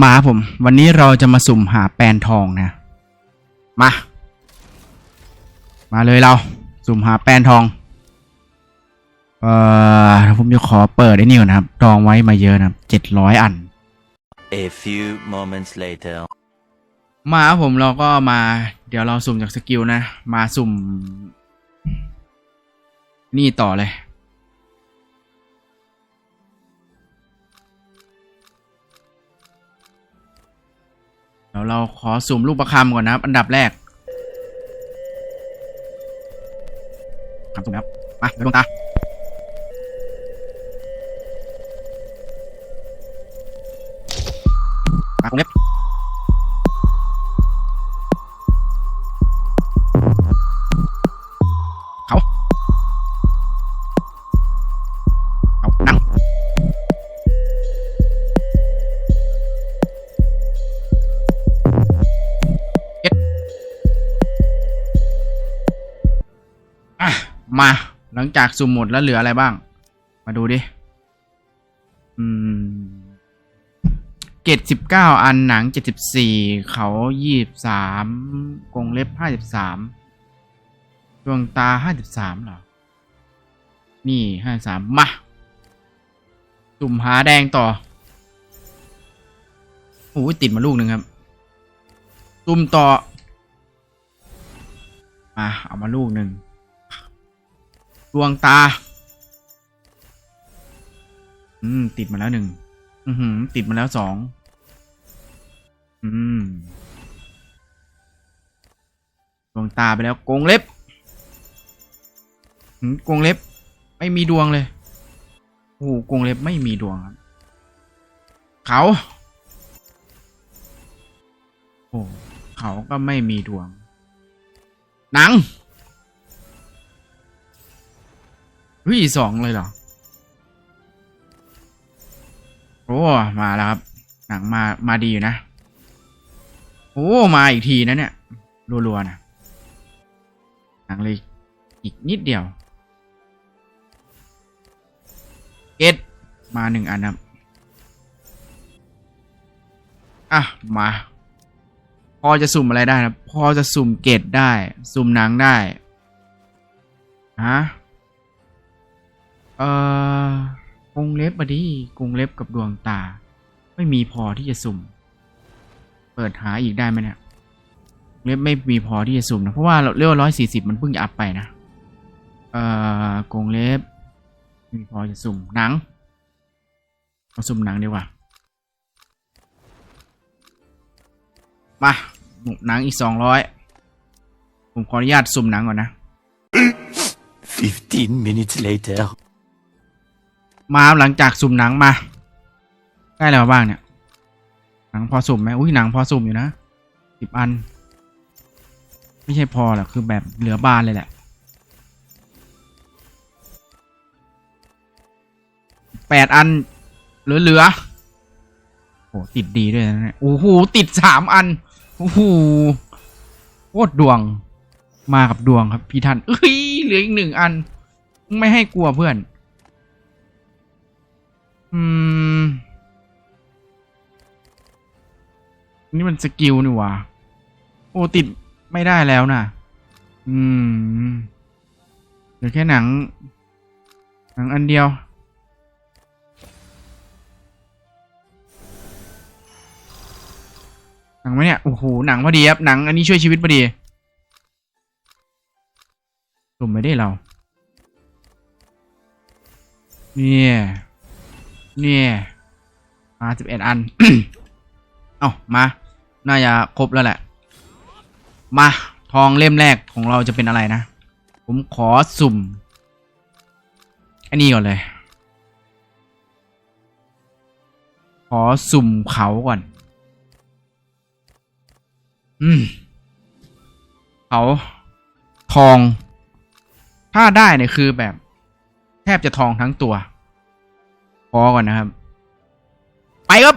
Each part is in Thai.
มาผม วันนี้เราจะมาสุ่มหาแปลนทองนะ มา มาเลยเรา สุ่มหาแปลนทอง เอ่อผมจะขอเปิดไอ้นี่ก่อนนะครับดองไว้มาเยอะนะครับเจ็ดร้อยอัน A few moments later. มาครับผมเราก็มา เดี๋ยวเราสุ่มจากสกิลนะ มาสุ่ม นี่ต่อเลย ยวเราขอสุ่มลูกประคำก่อนนะครับ อันดับแรกคำสุ่มแล้วมาไปดวงตามาคงเล็บ มา หลังจากสุ่มหมดแล้วเหลืออะไรบ้าง มาดูดิ อืมเกตสิบเก้าอันหนังเจ็ดสิบสี่เขายี่บสามกรงเล็บห้าสิบสามดวงตาห้าสิบสามเหรอ นี่ห้าสามมาตุ่มหาแดงต่อโอ้ยติดมาลูกหนึ่งครับตุ่มต่อ มา เอามาลูกหนึ่ง ดวงตา อืม ติดมาแล้วหนึ่ง อือหือ ติดมาแล้วสอง อืม ดวงตาไปแล้วกงเล็บหืมกงเล็บ ไม่มีดวงเลย โอ้โกงเล็บไม่มีดวงครับเขา โอ้ เขาก็ไม่มีดวง หนัง เฮ้ยสองเลยเหรอ โอ้ มาแล้วครับ หนังมา มาดีอยู่นะ โอ้ มาอีกทีนะเนี่ยรัวๆนะหนังเลยอีกนิดเดียว เกตมาหนึ่งอันครับ อะ มา พอจะสุ่มอะไรได้นะ พอจะสุ่มเกตได้ สุ่มหนังได้ ฮะ เอ่อกรงเล็บมาดิกรงเล็บกับดวงตา ไม่มีพอที่จะสุ่ม เปิดหาอีกได้ไหมเนี่ยเล็บไม่มีพอที่จะสุ่มนะเพราะว่าเรียกว่าร้อยสี่สิบมันเพิ่งจะอัพไปนะเอ่อกรงเล็บไม่มีพอจะสุ่มหนังเอาสุ่มหนังดีกว่ามาหนังอีกสองร้อยผมขออนุญาตสุ่มหนังก่อนนะ15 minutes later. มาหลังจากสุ่มหนังมา ได้อะไรมาบ้างเนี่ย หนังพอสุ่มไหมอุ้ยหนังพอสุ่มอยู่นะสิบอัน ไม่ใช่พอหรอกคือแบบเหลือบานเลยแหละแปดอัน เหลือเหลือโอ้ติดดีด้วยนะเนี่ยโอ้โหติดสามอันโอ้โหโคตรดวงมากับดวงครับพี่ท่านเอ้ยเหลืออีกหนึ่งอัน ไม่ให้กลัวเพื่อน อืม นี่มันสกิลนี่ว่าโอ้ติดไม่ได้แล้วนะอืมเหลือแค่หนัง หนังอันเดียว หนังไหมเนี่ย โอ้โห หนังพอดีครับ หนังอันนี้ช่วยชีวิตพอดีหลุมไม่ได้เรา เนี่ย เนี่ยมาสิบเอ็ดอัน เอามา น่าจะครบแล้วแหละ มา ทองเล่มแรกของเราจะเป็นอะไรนะ ผมขอสุ่ม อันนี้ก่อนเลย ขอสุ่มเขาก่อน อืม เขา ทอง ถ้าได้เนี่ยคือแบบ แทบจะทองทั้งตัว พอก่อนนะครับ ไปครับ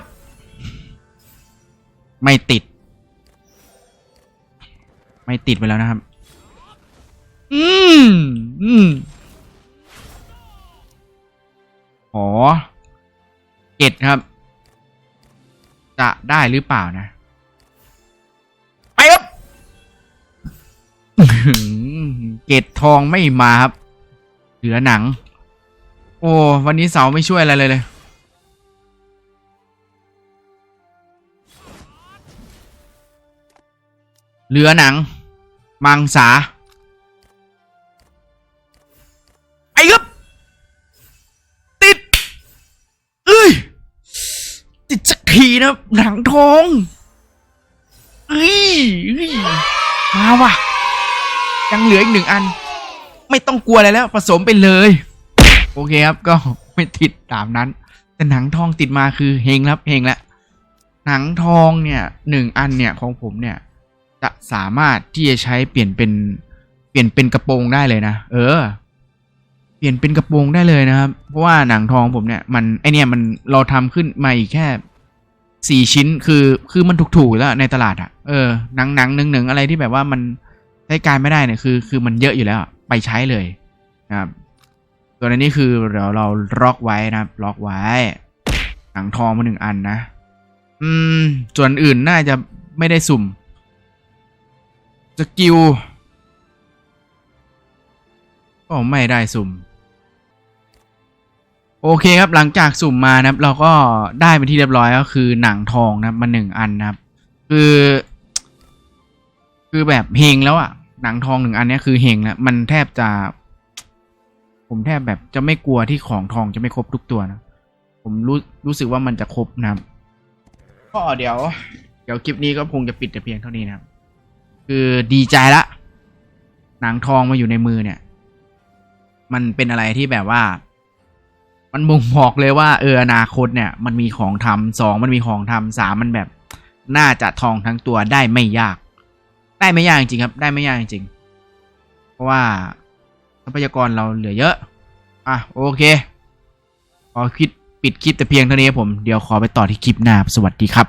ไม่ติด ไม่ติดไปแล้วนะครับ อืมอืมขอเจ็ดครับ จะได้หรือเปล่านะ ไปครับอื้อหือเกตทองไม่มาครับ เหลือหนังโอ้วันนี้เสาไม่ช่วยอะไรเลยเลย เหลือหนัง มังสา ไอ้ครับติด เอ้ย ติดสักทีนะ หนังทองเอ้ยเอ้ยมาว่ะ ยังเหลืออีกหนึ่งอัน ไม่ต้องกลัวอะไรแล้ว ผสมไปเลย โอเคครับ ก็ไม่ติดตามนั้น แต่หนังทองติดมาคือเฮงครับเฮงแล้วหนังทองเนี่ยหนึ่งอันเนี่ยของผมเนี่ยจะสามารถที่จะใช้เปลี่ยนเป็นเปลี่ยนเป็นกระโปรงได้เลยนะเออ เปลี่ยนเป็นกระโปรงได้เลยนะครับ เพราะว่าหนังทองผมเนี่ยมันไอเนี่ยมันเราทำขึ้นมาอีกแค่สี่ชิ้นคือคือมันถูกๆแล้วในตลาดอะ่ะเออหนังหนังหนึ่งหนึ่งอะไรที่แบบว่ามันใช้การไม่ได้เนี่ยคือ คือมันเยอะอยู่แล้วไปใช้เลยนะครับ ส่วนอันนี้คือเดี๋ยวเราล็อกไว้นะครับล็อกไว้หนังทองมาหนึ่งอันนะ อืม ส่วนอื่นน่าจะไม่ได้สุ่มสกิลก็ไม่ได้สุ่ม โอเคครับหลังจากสุ่มมานะครับ เราก็ได้เป็นที่เรียบร้อยก็คือหนังทองนะครับมาหนึ่งอันนะครับ คือ คือแบบเฮงแล้วอะหนังทองหนึ่งอันนี้คือเฮงแล้วมันแทบจะ ผมแทบแบบจะไม่กลัวที่ของทองจะไม่ครบทุกตัวนะ ผมรู้รู้สึกว่ามันจะครบนะครับก็เดี๋ยว เดี๋ยวคลิปนี้ก็คงจะปิดแต่เพียงเท่านี้นะครับ คือดีใจละ หนังทองมาอยู่ในมือเนี่ย มันเป็นอะไรที่แบบว่า มันบ่งบอกเลยว่าเอออนาคตเนี่ย มันมีของทำสองมันมีของทำสามมันแบบ น่าจะทองทั้งตัวได้ไม่ยาก ได้ไม่ยากจริงครับ ได้ไม่ยากจริงเพราะว่า ทรัพยากรเราเหลือเยอะ อะ โอเคขอคิดปิดคลิปแต่เพียงเท่านี้ผม เดี๋ยวขอไปต่อที่คลิปหน้า สวัสดีครับ